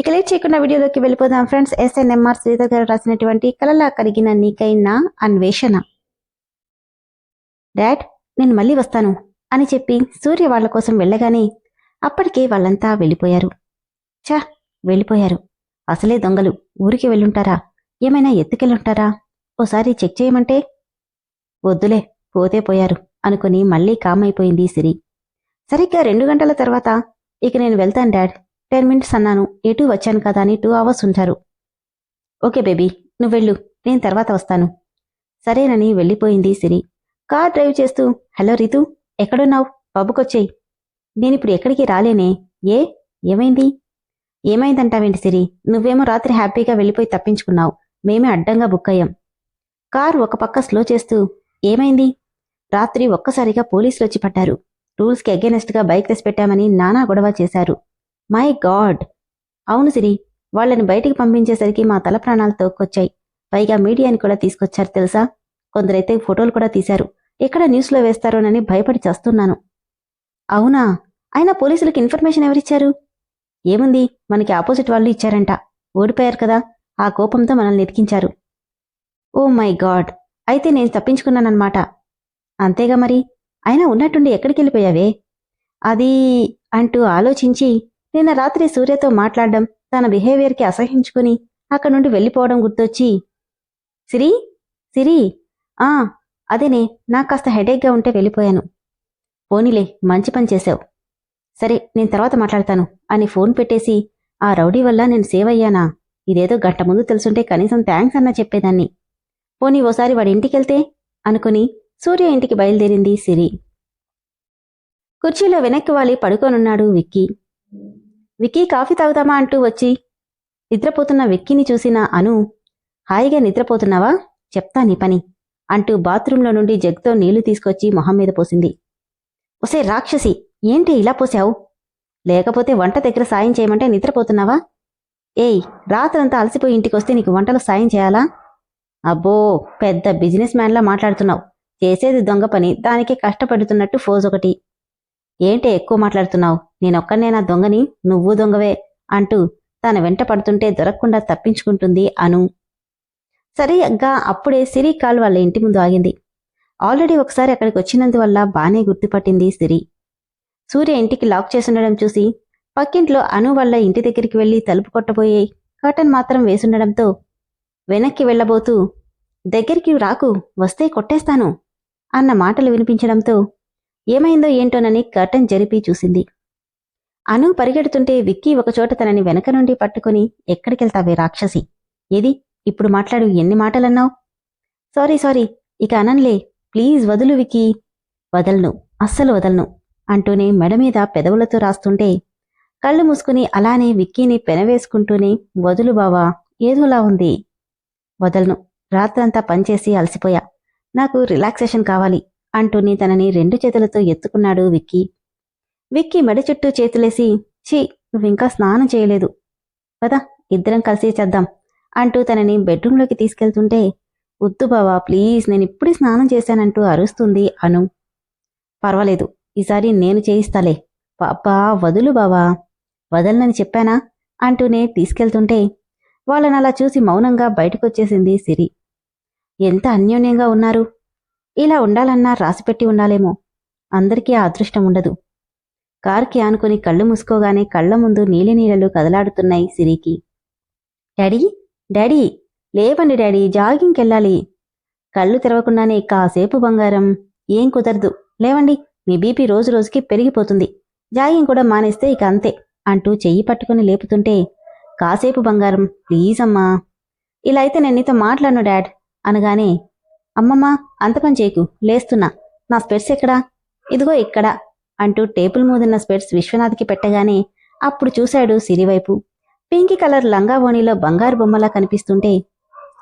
ఇక లేట్ చేయకుండా వీడియోలోకి వెళ్ళిపోదాం. ఫ్రెండ్స్ ఎస్ఎన్ఎంఆర్ శ్రీధర్ గారు రాసినటువంటి కలలా కలిగిన నీకైన అన్వేషణ. డాడ్ నేను మళ్ళీ వస్తాను అని చెప్పి సూర్య వాళ్ళ కోసం వెళ్ళగానే అప్పటికే వాళ్ళంతా వెళ్ళిపోయారు. చా వెళ్ళిపోయారు. అసలే దొంగలు. ఊరికి వెళ్ళుంటారా? ఏమైనా ఎత్తుకెళ్ళుంటారా? ఓసారి చెక్ చేయమంటే? వద్దులే పోతే పోయారు అనుకుని మళ్ళీ కామైపోయింది సిరి. సరిగ్గా రెండు గంటల తర్వాత ఇక నేను వెళ్తాను డాడ్. టెన్ మినిట్స్ అన్నాను. ఎటు వచ్చాను కదా అని టూ అవర్స్ ఉంటారు. ఓకే బేబీ నువ్వు వెళ్ళు. నేను తర్వాత వస్తాను. సరేనని వెళ్ళిపోయింది సిరి. కార్ డ్రైవ్ చేస్తూ హలో రితు ఎక్కడున్నావు? పబ్బుకొచ్చేయి నేనిప్పుడు ఎక్కడికి రాలేనే. ఏ? ఏమైంది? ఏమైందంటావేంటి సిరి? నువ్వేమో రాత్రి హ్యాపీగా వెళ్ళిపోయి తప్పించుకున్నావు. మేమే అడ్డంగా బుక్ అయ్యాం. కార్ ఒక పక్క స్లో చేస్తూ ఏమైంది? రాత్రి ఒక్కసారిగా పోలీసులు వచ్చి పడ్డారు రూల్స్కి అగేనెస్ట్గా బైక్ తెసి పెట్టామని నానా గొడవ చేశారు. My god. అవును సిరి వాళ్ళని బయటికి పంపించేసరికి మా తల ప్రాణాలు తోక్కొచ్చాయి. పైగా మీడియాని కూడా తీసుకొచ్చారు తెలుసా? కొందరైతే ఫోటోలు కూడా తీశారు. ఎక్కడ న్యూస్లో వేస్తారోనని భయపడి చేస్తున్నాను. అవునా? అయినా పోలీసులకు ఇన్ఫర్మేషన్ ఎవరిచ్చారు? ఏముంది మనకి ఆపోజిట్ వాళ్ళు ఇచ్చారంట. ఓడిపోయారు కదా ఆ కోపంతో మనల్ని ఎతికించారు. Oh my God. అయితే నేను తప్పించుకున్నానన్నమాట. అంతేగా మరి? అయినా ఉన్నట్టుండి ఎక్కడికి వెళ్ళిపోయావే అది అంటూ ఆలోచించి నిన్న రాత్రి సూర్యతో మాట్లాడడం తన బిహేవియర్కి అసహించుకుని అక్కడి నుండి వెళ్ళిపోవడం గుర్తొచ్చి సిరి సిరి ఆ అదేనే నాకు కాస్త హెడేక్గా ఉంటే వెళ్ళిపోయాను. పోనీలే మంచి పని చేశావు. సరే నేను తర్వాత మాట్లాడతాను. అని ఫోన్ పెట్టేసి ఆ రౌడీ వల్ల నేను సేవ్ అయ్యానా? ఇదేదో గంట ముందు తెలుసుంటే కనీసం థ్యాంక్స్ అన్నా చెప్పేదాన్ని. పోనీ ఓసారి వాడి ఇంటికెళ్తే? అనుకుని సూర్య ఇంటికి బయలుదేరింది సిరి. కుర్చీలో వెనక్కి వాలి పడుకోనున్నాడు విక్కీ. విక్కీ కాఫీ తాగుతామా అంటూ వచ్చి నిద్రపోతున్న విక్కీని చూసిన అను హాయిగా నిద్రపోతున్నావా? చెప్తా నీ పని అంటూ బాత్రూంలో నుండి జగ్తో నీళ్ళు తీసుకొచ్చి మొహం మీద పోసింది. ఒసే రాక్షసి ఏంటి ఇలా పోసావు లేకపోతే వంట దగ్గర సాయం చేయమంటే నిద్రపోతున్నావా? ఏయ్ రాత్రంతా అలసిపోయి ఇంటికొస్తే నీకు వంటలు సాయం చేయాలా? అబ్బో పెద్ద బిజినెస్ మ్యాన్లా మాట్లాడుతున్నావు. చేసేది దొంగ పని దానికి కష్టపడుతున్నట్టు ఫోజ్ ఒకటి. ఏంటే ఎక్కువ మాట్లాడుతున్నావు? నేనొక్కనేనా దొంగని నువ్వు దొంగవే అంటూ తన వెంట పడుతుంటే దొరకకుండా తప్పించుకుంటుంది అను. సరిగ్గా అప్పుడే సిరి కాల్ వాళ్ళ ఇంటి ముందు ఆగింది. ఆల్రెడీ ఒకసారి అక్కడికి వచ్చినందువల్ల బానే గుర్తుపట్టింది సిరి. సూర్య ఇంటికి లాక్ చేసుండడం చూసి పక్కింట్లో అను వాళ్ళ ఇంటి దగ్గరికి వెళ్ళి తలుపు కొట్టబోయే కర్టన్ మాత్రం వేసుండడంతో వెనక్కి వెళ్ళబోతూ దగ్గరికి రాకు వస్తే కొట్టేస్తాను అన్న మాటలు వినిపించడంతో ఏమైందో ఏంటోనని కర్టన్ జరిపి చూసింది. అను పరిగెడుతుంటే విక్కీ ఒకచోట తనని వెనక నుండి పట్టుకుని ఎక్కడికెళ్తావే రాక్షసి? ఏది? ఇప్పుడు మాట్లాడు ఎన్ని మాటలన్నావు? సారీ సారీ ఇక అనంలే ప్లీజ్ వదులు విక్కీ. వదలను అస్సలు వదలను అంటూనే మెడ మీద పెదవులతో రాస్తుంటే కళ్ళు మూసుకుని అలానే విక్కీని పెనవేసుకుంటూనే వదులు బావా ఏదోలా ఉంది. వదలను రాత్రంతా పనిచేసి అలసిపోయా. నాకు రిలాక్సేషన్ కావాలి. అంటూని తనని రెండు చేతులతో ఎత్తుకున్నాడు విక్కీ. విక్కీ మెడ చుట్టూ చేతులేసి ఛీ నువ్వింకా స్నానం చేయలేదు. పదా ఇద్దరం కలిసి చేద్దాం అంటూ తనని బెడ్రూంలోకి తీసుకెళ్తుంటే వద్దు బావా ప్లీజ్ నేను ఇప్పుడే స్నానం చేశానంటూ అరుస్తుంది అను. పర్వాలేదు ఈసారి నేను చేయిస్తాలే. పాపా వదులు బావా. వదలనని చెప్పానా? అంటూనే తీసుకెళ్తుంటే వాళ్ళని అలా చూసి మౌనంగా బయటకొచ్చేసింది సిరి. ఎంత అన్యోన్యంగా ఉన్నారు. ఇలా ఉండాలన్నా రాసిపెట్టి ఉండాలేమో. అందరికీ ఆ అదృష్టం ఉండదు. కారుకి ఆనుకుని కళ్ళు మూసుకోగానే కళ్ళ ముందు నీళ్ళు కదలాడుతున్నాయి సిరికి. డాడీ డాడీ లేవండి డాడీ జాగింగ్కి వెళ్ళాలి. కళ్ళు తెరవకుండానే కాసేపు బంగారం. ఏం కుదరదు. లేవండి మీ బీపీ రోజు రోజుకి పెరిగిపోతుంది. జాగింగ్ కూడా మానేస్తే ఇక అంతే అంటూ చెయ్యి పట్టుకుని లేపుతుంటే కాసేపు బంగారం ప్లీజ్ అమ్మా. ఇలా అయితే నేను నీతో మాట్లాడను డాడ్ అనగానే అమ్మమ్మ అంత పని చేయకు లేస్తున్నా. నా స్పెట్స్ ఎక్కడా? ఇదిగో ఇక్కడ అంటూ టేబుల్ మూదిన్న స్పెట్స్ విశ్వనాథ్కి పెట్టగానే అప్పుడు చూశాడు సిరివైపు. పింకి కలర్ లంగా ఓణిలో బంగారు బొమ్మలా కనిపిస్తుంటే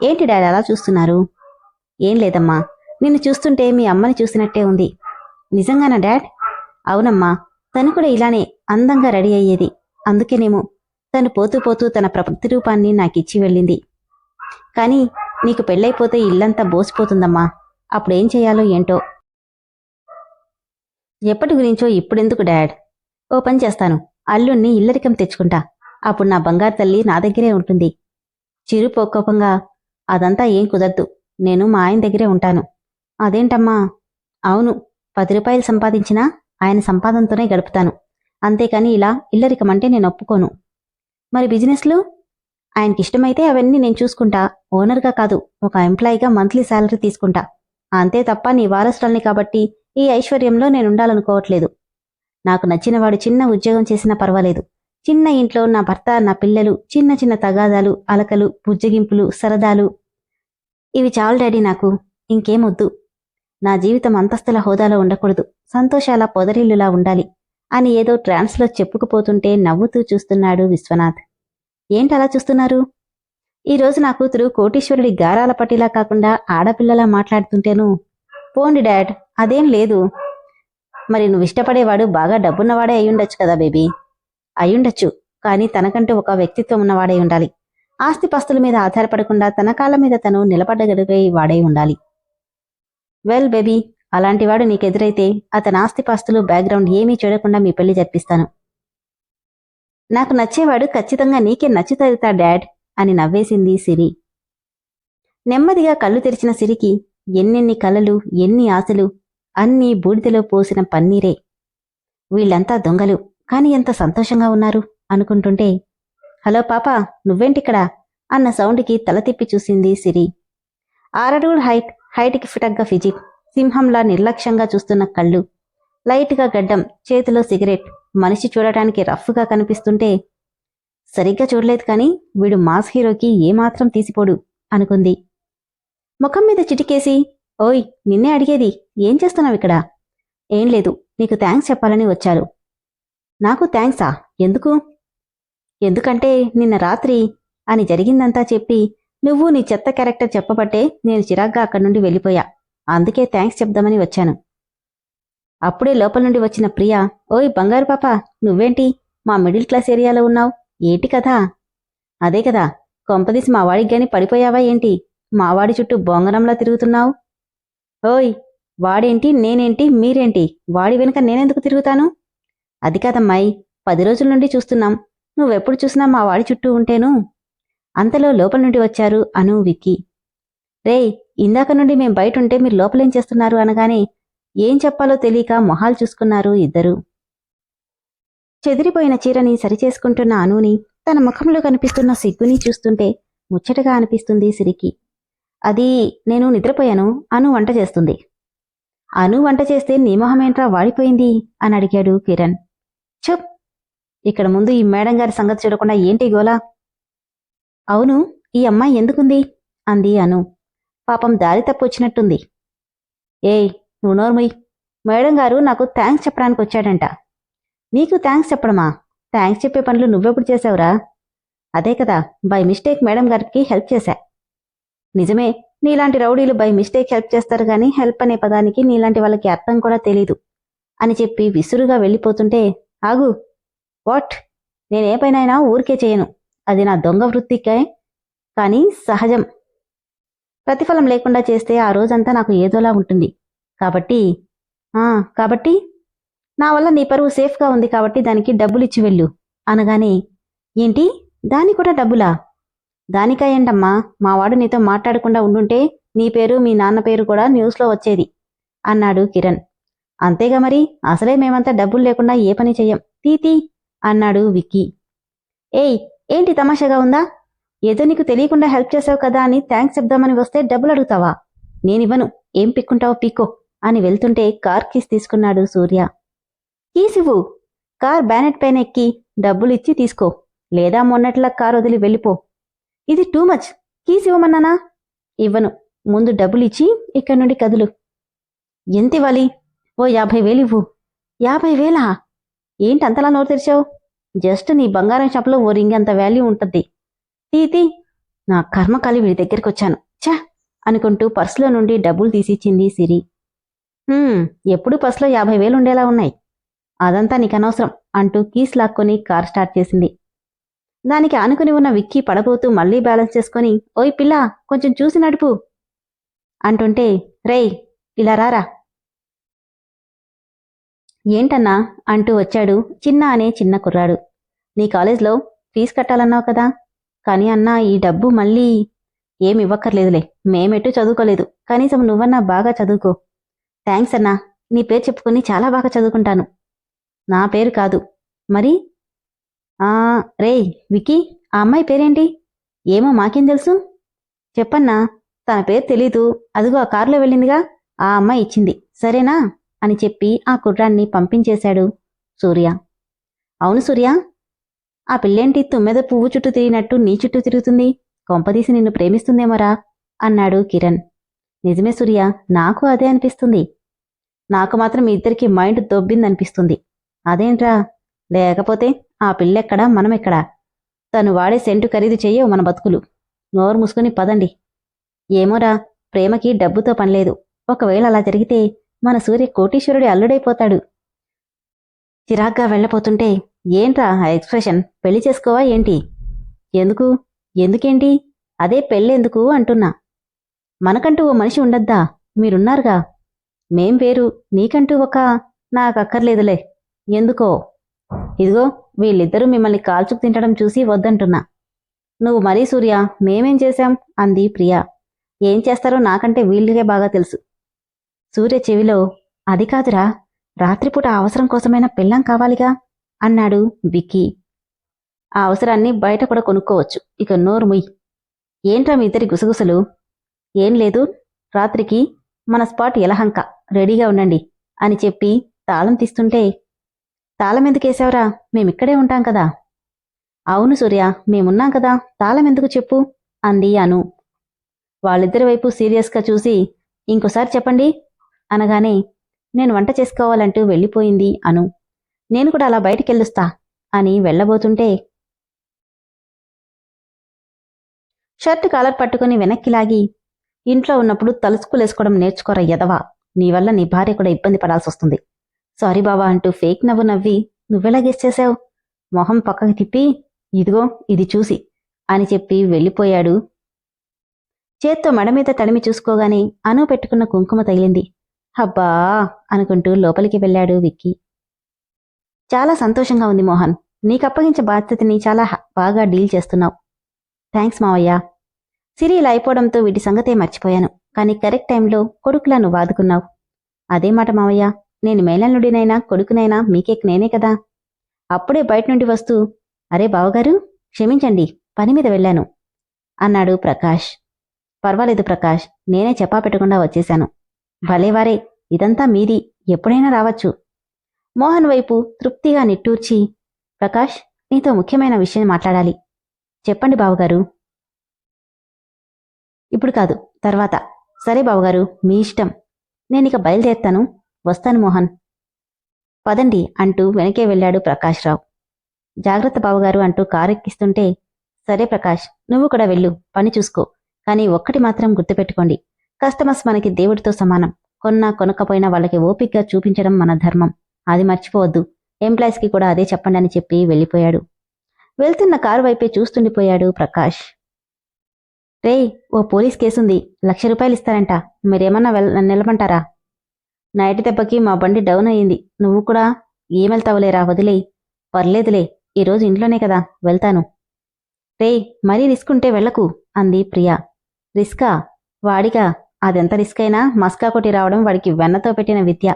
ఏంటి డాడీ అలా చూస్తున్నారు? ఏం లేదమ్మా నిన్ను చూస్తుంటే మీ అమ్మని చూసినట్టే ఉంది. నిజంగానా డాడ్? అవునమ్మా తను కూడా ఇలానే అందంగా రెడీ అయ్యేది. అందుకేనేమో తను పోతూ పోతూ తన ప్రకృతి రూపాన్ని నాకిచ్చి వెళ్ళింది. కానీ నీకు పెళ్ళైపోతే ఇల్లంతా బోసిపోతుందమ్మా. అప్పుడేం చేయాలో ఏంటో. ఎప్పటి గురించో ఇప్పుడెందుకు డాడ్? ఓ పని చేస్తాను. అల్లుణ్ణి ఇల్లరికం తెచ్చుకుంటా. అప్పుడు నా బంగారు తల్లి నా దగ్గరే ఉంటుంది. చిరుపోకోపంగా అదంతా ఏం కుదరదు. నేను మా ఆయన దగ్గరే ఉంటాను. అదేంటమ్మా? అవును. పది రూపాయలు సంపాదించినా ఆయన సంపాదనతోనే గడుపుతాను. అంతేకాని ఇలా ఇల్లరికమంటే నేను ఒప్పుకోను. మరి బిజినెస్లు? ఆయనకి ఇష్టమైతే అవన్నీ నేను చూసుకుంటా. ఓనర్గా కాదు ఒక ఎంప్లాయీగా మంత్లీ శాలరీ తీసుకుంటా. అంతే తప్ప నీ వారసురాల్ని కాబట్టి ఈ ఐశ్వర్యంలో నేను ఉండాలనుకోవట్లేదు. నాకు నచ్చినవాడు చిన్న ఉద్యోగం చేసినా పర్వాలేదు. చిన్న ఇంట్లో నా భర్త నా పిల్లలు చిన్న చిన్న తగాదాలు అలకలు బుజ్జగింపులు సరదాలు. ఇవి చాలు డాడీ నాకు. ఇంకేమొద్దు. నా జీవితం అంతస్తుల హోదాలో ఉండకూడదు. సంతోషాల పొదరిల్లులా ఉండాలి. అని ఏదో ట్రాన్స్లో చెప్పుకుపోతుంటే నవ్వుతూ చూస్తున్నాడు విశ్వనాథ్. ఏంటలా చూస్తున్నారు? ఈరోజు నా కూతురు కోటీశ్వరుడి గారాల పట్టిలా కాకుండా ఆడపిల్లలా మాట్లాడుతుంటేను పోండి డాడ్ అదేం లేదు. మరి నువ్వు ఇష్టపడేవాడు బాగా డబ్బున్నవాడే అయ్యుండొచ్చు కదా బేబీ. అయ్యుండొచ్చు కానీ తనకంటూ ఒక వ్యక్తిత్వం ఉన్నవాడై ఉండాలి. ఆస్తిపాస్తుల మీద ఆధారపడకుండా తన కాళ్ళ మీద తను నిలబడగలిగే వాడై ఉండాలి. వెల్ బేబీ అలాంటివాడు నీకెదురైతే అతని ఆస్తిపాస్తులు బ్యాక్గ్రౌండ్ ఏమీ చూడకుండా మీ పెళ్ళి జరిపిస్తాను. నాకు నచ్చేవాడు ఖచ్చితంగా నీకే నచ్చుతరుతా డాడ్ అని నవ్వేసింది సిరి. నెమ్మదిగా కళ్ళు తెరిచిన సిరికి ఎన్నెన్ని కలలు ఎన్ని ఆశలు అన్నీ బూడిదలో పోసిన పన్నీరే. వీళ్ళంతా దొంగలు కాని ఎంత సంతోషంగా ఉన్నారు అనుకుంటుంటే హలో పాప నువ్వేంటిక్కడ? అన్న సౌండ్కి తల తిప్పి చూసింది సిరి. ఆరడుగుల హైట్ హైట్కి ఫిటగ్గా ఫిజిక్ సింహంలా నిర్లక్ష్యంగా చూస్తున్న కళ్ళు లైట్గా గడ్డం చేతిలో సిగరెట్. మనిషి చూడటానికి రఫ్గా కనిపిస్తుంటే సరిగ్గా చూడలేదు కానీ వీడు మాస్ హీరోకి ఏమాత్రం తీసిపోడు అనుకుంది. ముఖం మీద చిటికేసి ఓయ్ నిన్నే అడిగేది ఏం చేస్తున్నావు ఇక్కడ? ఏం లేదు నీకు థ్యాంక్స్ చెప్పాలని వచ్చారు. నాకు థ్యాంక్సా ఎందుకు? ఎందుకంటే నిన్న రాత్రి అని జరిగిందంతా చెప్పి నువ్వు నీ చెత్త క్యారెక్టర్ చెప్పబట్టే నేను చిరాగ్గా అక్కడి నుండి వెళ్ళిపోయా. అందుకే థ్యాంక్స్ చెప్దామని వచ్చాను. అప్పుడే లోపల నుండి వచ్చిన ప్రియా ఓయ్ బంగారు పాప నువ్వేంటి? మా మిడిల్ క్లాస్ ఏరియాలో ఉన్నావు. ఏంటి కదా అదే కదా కొంపదీసి మా వాడికి గాని పడిపోయావా ఏంటి? మావాడి చుట్టూ బొంగరంలా తిరుగుతున్నావు? ఓయ్ వాడేంటి నేనేంటి మీరేంటి? వాడి వెనుక నేనెందుకు తిరుగుతాను? అది కాదమ్మాయి పది రోజుల నుండి చూస్తున్నాం. నువ్వెప్పుడు చూసినా మా వాడి చుట్టూ ఉంటేను. అంతలో లోపల నుండి వచ్చారు అను విక్కీ. రేయ్ ఇందాక నుండి మేం బయట ఉంటే మీరు లోపలేం చేస్తున్నారు అనగానే ఏం చెప్పాలో తెలియక మొహాలు చూసుకున్నారు ఇద్దరు. చెదిరిపోయిన చీరని సరిచేసుకుంటున్న అనుని తన ముఖంలో కనిపిస్తున్న సిగ్గుని చూస్తుంటే ముచ్చటగా అనిపిస్తుంది సిరికి. అది నేను నిద్రపోయాను అను వంట చేస్తుంది. అను వంట చేస్తే నీ మొహమేంట్రా వాడిపోయింది? అని అడిగాడు కిరణ్. చెప్ ఇక్కడ ముందు ఈ మేడం గారి సంగతి చూడకుండా ఏంటి గోలా? అవును ఈ అమ్మాయి ఎందుకుంది? అంది అను. పాపం దారి తప్పు వచ్చినట్టుంది. ఏయ్ నువ్వు నోర్ముయ్ మేడం గారు నాకు థ్యాంక్స్ చెప్పడానికి వచ్చాడంట. నీకు థ్యాంక్స్ చెప్పడమా? థ్యాంక్స్ చెప్పే పనులు నువ్వెప్పుడు చేసావురా? అదే కదా బై మిస్టేక్ మేడం గారికి హెల్ప్ చేశా. నిజమే నీలాంటి రౌడీలు బై మిస్టేక్ హెల్ప్ చేస్తారు కానీ హెల్ప్ అనే పదానికి నీలాంటి వాళ్ళకి అర్థం కూడా తెలీదు అని చెప్పి విసురుగా వెళ్ళిపోతుంటే ఆగు. వాట్ నేనే పైనైనా ఊరికే చేయను. అది నా దొంగ వృత్తికే కానీ సహజం. ప్రతిఫలం లేకుండా చేస్తే ఆ రోజంతా నాకు ఏదోలా ఉంటుంది. కాబట్టి ఆ కాబట్టి నా వల్ల నీ పరువు సేఫ్గా ఉంది కాబట్టి దానికి డబ్బులిచ్చి వెళ్ళు. అనగానే ఏంటి? దాని కూడా డబ్బులా? దానికయ్యండమ్మా మా వాడు నీతో మాట్లాడకుండా ఉండుంటే నీ పేరు మీ నాన్న పేరు కూడా న్యూస్లో వచ్చేది అన్నాడు కిరణ్. అంతేగా మరి అసలే మేమంతా డబ్బులు లేకుండా ఏ పని చెయ్యం. తీతి అన్నాడు విక్కీ. ఏయ్ ఏంటి తమాషాగా ఉందా? ఏదో నీకు తెలియకుండా హెల్ప్ చేసావు కదా అని థ్యాంక్స్ చెప్దామని వస్తే డబ్బులు అడుగుతావా? నేనివ్వను. ఏం పిక్కుంటావో పీక్కో. అని వెళ్తుంటే కార్ కీస్ తీసుకున్నాడు సూర్య. కీస్ ఇవ్వు కార్ బ్యానెట్ పైన ఎక్కి డబ్బులిచ్చి తీసుకో. లేదా మొన్నట్లా కార్ వదిలి వెళ్ళిపో. ఇది టూ మచ్. కీస్ ఇవ్వమన్నానా ఇవ్వను. ముందు డబ్బులు ఇచ్చి ఇక్కడి నుండి కదులు. ఎంత ఇవ్వాలి? ఓ యాభై వేలు ఇవ్వు. యాభై వేలా? ఏంటి అంతలా నోరు తెరిచావు? జస్ట్ నీ బంగారం షాప్లో ఓ రింగ్ అంత వాల్యూ ఉంటుంది తీతి నా కర్మకాలి వీడి దగ్గరికి వచ్చాను ఛా! అనుకుంటూ పర్సులో నుండి డబ్బులు తీసిచ్చింది సిరి. ఎప్పుడు పర్సులో యాభై వేలు ఉండేలా ఉన్నాయి. అదంతా నీకు అనవసరం అంటూ కీస్ లాక్కొని కార్ స్టార్ట్ చేసింది. దానికి ఆనుకుని ఉన్న విక్కీ పడబోతూ మళ్ళీ బ్యాలెన్స్ చేసుకొని ఓయ్ పిల్ల కొంచెం చూసి నడుపు అంటుంటే రేయ్ ఇలా రారా ఏంటన్నా అంటూ వచ్చాడు చిన్న అనే చిన్న కుర్రాడు. నీ కాలేజ్లో ఫీజు కట్టాలన్నావు కదా కానీ అన్నా ఈ డబ్బు మళ్ళీ ఏమివ్వక్కర్లేదులే ఇవ్వక్కర్లేదులే చదువుకోలేదు. కనీసం నువ్వన్నా బాగా చదువుకో. థ్యాంక్స్ అన్నా. నీ పేరు చెప్పుకొని చాలా బాగా చదువుకుంటాను. నా పేరు కాదు. మరి? ఆ రేయ్ వికీ ఆ అమ్మాయి పేరేంటి? ఏమో మాకేం తెలుసు? చెప్పన్నా తన పేరు తెలీదు. అదిగో ఆ కారులో వెళ్ళిందిగా. ఆ అమ్మాయి ఇచ్చింది. సరేనా? అని చెప్పి ఆ కుర్రాన్ని పంపించేశాడు సూర్య. అవును సూర్య. ఆ పిల్లేంటి తుమ్మెద పువ్వు చుట్టూ తిరిగినట్టు నీ చుట్టూ తిరుగుతుంది? కొంపదీసి నిన్ను ప్రేమిస్తుందేమోరా? అన్నాడు కిరణ్. నిజమే సూర్య నాకు అదే అనిపిస్తుంది. నాకు మాత్రం మీ ఇద్దరికి మైండ్ దొబ్బిందనిపిస్తుంది. అదేంట్రా? లేకపోతే ఆ పిల్లెక్కడా? మనమెక్కడా? తను వాడే సెంటు ఖరీదు చెయ్యవు మన బతుకులు. నోరు మూసుకుని పదండి. ఏమోరా ప్రేమకి డబ్బుతో పనిలేదు ఒకవేళ అలా జరిగితే మన సూర్య కోటీశ్వరుడి అల్లుడైపోతాడు. చిరాగ్గా వెళ్ళపోతుంటే ఏంట్రా ఆ ఎక్స్ప్రెషన్? పెళ్ళి చేసుకోవా ఏంటి? ఎందుకు? ఎందుకేంటి? అదే పెళ్ళెందుకు అంటున్నా. మనకంటూ ఓ మనిషి ఉండద్దా? మీరున్నారుగా. మేం వేరు నీకంటూ ఒక నాకక్కర్లేదులే. ఎందుకో? ఇదిగో వీళ్ళిద్దరూ మిమ్మల్ని కాల్చుకు తింటడం చూసి వద్దంటున్నా. నువ్వు మరీ సూర్య మేమేం చేశాం? అంది ప్రియా. ఏం చేస్తారో నాకంటే వీళ్ళకే బాగా తెలుసు. సూర్య చెవిలో అది కాదురా రాత్రిపూట అవసరం కోసమైనా పెళ్ళం కావాలిగా? అన్నాడు విక్కీ. ఆ అవసరాన్ని బయట కూడా కొనుక్కోవచ్చు. ఇక నోరు ముయ్. ఏంట్రా మీ ఇద్దరి గుసగుసలు? ఏం లేదు రాత్రికి మన స్పాట్ ఎలహంక రెడీగా ఉండండి అని చెప్పి తాళం తీస్తుంటే తాళం ఎందుకేసావురా మేమిక్కడే ఉంటాం కదా. అవును సూర్య మేమున్నాం కదా. తాళం ఎందుకు చెప్పు? అంది అను. వాళ్ళిద్దరి వైపు సీరియస్గా చూసి ఇంకోసారి చెప్పండి. అనగానే నేను వంట చేసుకోవాలంటూ వెళ్ళిపోయింది అను. నేను కూడా అలా బయటికెళ్ళొస్తా అని వెళ్ళబోతుంటే షర్ట్ కాలర్ పట్టుకుని వెనక్కి లాగి ఇంట్లో ఉన్నప్పుడు తలుసుకులేసుకోవడం నేర్చుకోరా ఎదవా నీ వల్ల నీ భార్య కూడా ఇబ్బంది పడాల్సి వస్తుంది. సారీ బాబా అంటూ ఫేక్ నవ్వు నవ్వి నువ్వెలా గెస్ చేశావు? మొహం పక్కకి తిప్పి ఇదిగో ఇది చూసి అని చెప్పి వెళ్ళిపోయాడు. చేత్తో మెడ మీద తడిమి చూసుకోగానే అను పెట్టుకున్న కుంకుమ తగిలింది. హబ్బా అనుకుంటూ లోపలికి వెళ్ళాడు విక్కీ. చాలా సంతోషంగా ఉంది మోహన్. నీకు అప్పగించే బాధ్యతని చాలా బాగా డీల్ చేస్తున్నావు. థ్యాంక్స్ మావయ్య. సిరి ఇలా అయిపోవడంతో వీటి సంగతే మర్చిపోయాను. కానీ కరెక్ట్ టైంలో కొడుకులా నువ్వు వాదుకున్నావు. అదే మాట మావయ్య నేను మేనల్లుడినైనా కొడుకునైనా మీకేక్ నేనే కదా. అప్పుడే బయట నుండి వస్తూ అరే బావగారు క్షమించండి పని మీద వెళ్ళాను అన్నాడు ప్రకాష్. పర్వాలేదు ప్రకాష్ నేనే చెప్పా పెట్టకుండా వచ్చేశాను. భలేవారే ఇదంతా మీది ఎప్పుడైనా రావచ్చు. మోహన్ వైపు తృప్తిగా నిట్టూర్చి ప్రకాష్ నీతో ముఖ్యమైన విషయం మాట్లాడాలి. చెప్పండి బావగారు. ఇప్పుడు కాదు తర్వాత. సరే బావగారు మీ ఇష్టం. నేనిక బయలుదేరుతాను. వస్తాను మోహన్. పదండి అంటూ వెనకే వెళ్ళాడు ప్రకాశ్రావు. జాగ్రత్త బావగారు అంటూ కారెక్కిస్తుంటే సరే ప్రకాష్ నువ్వు కూడా వెళ్ళు పని చూసుకో. కానీ ఒక్కటి మాత్రం గుర్తుపెట్టుకోండి. కస్టమర్స్ మనకి దేవుడితో సమానం. కొన్నా కొనకపోయినా వాళ్ళకి ఓపిక్గా చూపించడం మన ధర్మం. అది మర్చిపోవద్దు. ఎంప్లాయీస్కి కూడా అదే చెప్పండి అని చెప్పి వెళ్ళిపోయాడు. వెళ్తున్న కారు వైపే చూస్తుండిపోయాడు ప్రకాష్. రేయ్ ఓ పోలీస్ కేసుంది. లక్ష రూపాయలు ఇస్తారంట మీరేమన్నా వెల్ నిలబంటారా నైట్ దెబ్బకి మా బండి డౌన్ అయ్యింది నువ్వు కూడా ఏమెళ్తావులేరా వదిలే పర్లేదులే. ఈరోజు ఇంట్లోనే కదా. వెళ్తాను. రేయ్ మరీ రిస్క్ ఉంటే వెళ్ళకు అంది ప్రియా. రిస్కా? వాడిగా అదెంత రిస్క్ అయినా మస్కా కొట్టి రావడం వాడికి వెన్నతో పెట్టిన విద్య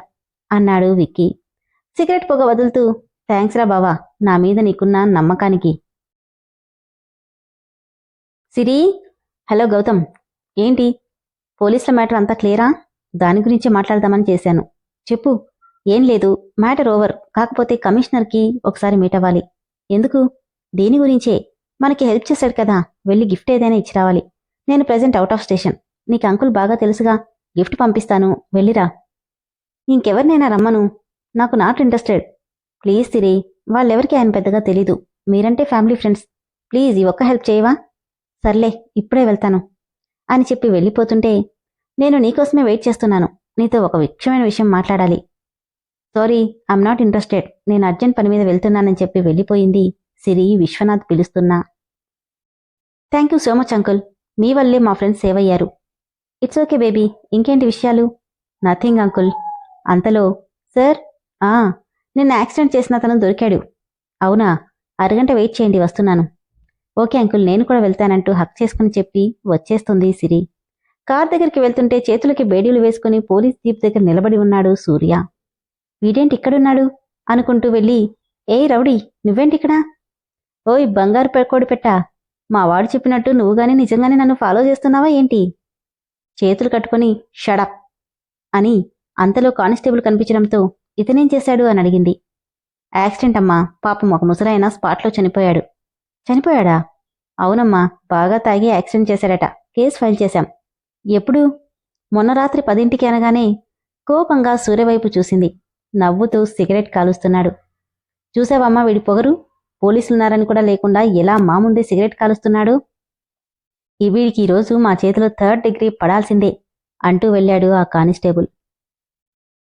అన్నాడు విక్కీ. సిగరెట్ పొగ వదులుతూ థ్యాంక్స్ రా బావా. నా మీద నీకున్న నమ్మకానికి. సిరి హలో గౌతమ్ ఏంటి? పోలీసుల మ్యాటర్ అంతా క్లియరా? దాని గురించే మాట్లాడదామని చేశాను. చెప్పు. ఏం లేదు మ్యాటర్ ఓవర్. కాకపోతే కమిషనర్కి ఒకసారి మీట్ అవ్వాలి. ఎందుకు? దేని గురించే. మనకి హెల్ప్ చేశాడు కదా వెళ్ళి గిఫ్ట్ ఏదైనా ఇచ్చి రావాలి. నేను ప్రెజెంట్ అవుట్ ఆఫ్ స్టేషన్. నీకు అంకుల్ బాగా తెలుసుగా గిఫ్ట్ పంపిస్తాను. వెళ్ళిరా ఇంకెవరినైనా రమ్మను. నాకు నాట్ ఇంట్రెస్టెడ్ ప్లీజ్ సిరి వాళ్ళెవరికి ఆయన పెద్దగా తెలీదు. మీరంటే ఫ్యామిలీ ఫ్రెండ్స్. ప్లీజ్ ఈ ఒక్క హెల్ప్ చేయవా? సర్లే ఇప్పుడే వెళ్తాను అని చెప్పి వెళ్ళిపోతుంటే నేను నీకోసమే వెయిట్ చేస్తున్నాను. నీతో ఒక ముఖ్యమైన విషయం మాట్లాడాలి. Sorry I'm not interested. నేను అర్జెంట్ పని మీద వెళ్తున్నానని చెప్పి వెళ్ళిపోయింది సిరి విశ్వనాథ్ పిలుస్తున్నా. Thank you so much uncle. మీ వల్లే మా ఫ్రెండ్స్ సేవ్ అయ్యారు ఇట్స్ ఓకే బేబీ. ఇంకేంటి విషయాలు? Nothing uncle. అంతలో సార్ ఆ నిన్న యాక్సిడెంట్ చేసిన అతను దొరికాడు. అవునా? అరగంట వెయిట్ చేయండి వస్తున్నాను. ఓకే అంకుల్ నేను కూడా వెళ్తానంటూ హక్ చేసుకుని చెప్పి వచ్చేస్తుంది సిరి. కార్ దగ్గరికి వెళ్తుంటే చేతులకి బేడీలు వేసుకుని పోలీస్ జీప్ దగ్గర నిలబడి ఉన్నాడు సూర్య. వీడేంటి ఇక్కడున్నాడు? అనుకుంటూ వెళ్ళి ఏయ్ రౌడీ నువ్వేంటిక్కడ? ఓయ్ బంగారు పెక్కోడి పెట్టా. మా వాడు చెప్పినట్టు నువ్వుగాని నిజంగానే నన్ను ఫాలో చేస్తున్నావా ఏంటి? చేతులు కట్టుకొని షడప్ అని అంతలో కానిస్టేబుల్ కనిపించడంతో ఇతనేం చేశాడు అని అడిగింది. యాక్సిడెంట్ అమ్మా పాపం ఒక ముసలాయన స్పాట్లో చనిపోయాడు. చనిపోయాడా? అవునమ్మా బాగా తాగి యాక్సిడెంట్ చేశాడట. కేసు ఫైల్ చేశాం. ఎప్పుడు? మొన్న రాత్రి పదింటికి అనగానే కోపంగా సూర్యవైపు చూసింది. నవ్వుతూ సిగరెట్ కాలుస్తున్నాడు. చూసావమ్మా వీడి పొగరు? పోలీసులున్నారని కూడా లేకుండా ఎలా మా ముందే సిగరెట్ కాలుస్తున్నాడు? ఈ వీడికి ఈరోజు మా చేతిలో థర్డ్ డిగ్రీ పడాల్సిందే అంటూ వెళ్ళాడు ఆ కానిస్టేబుల్.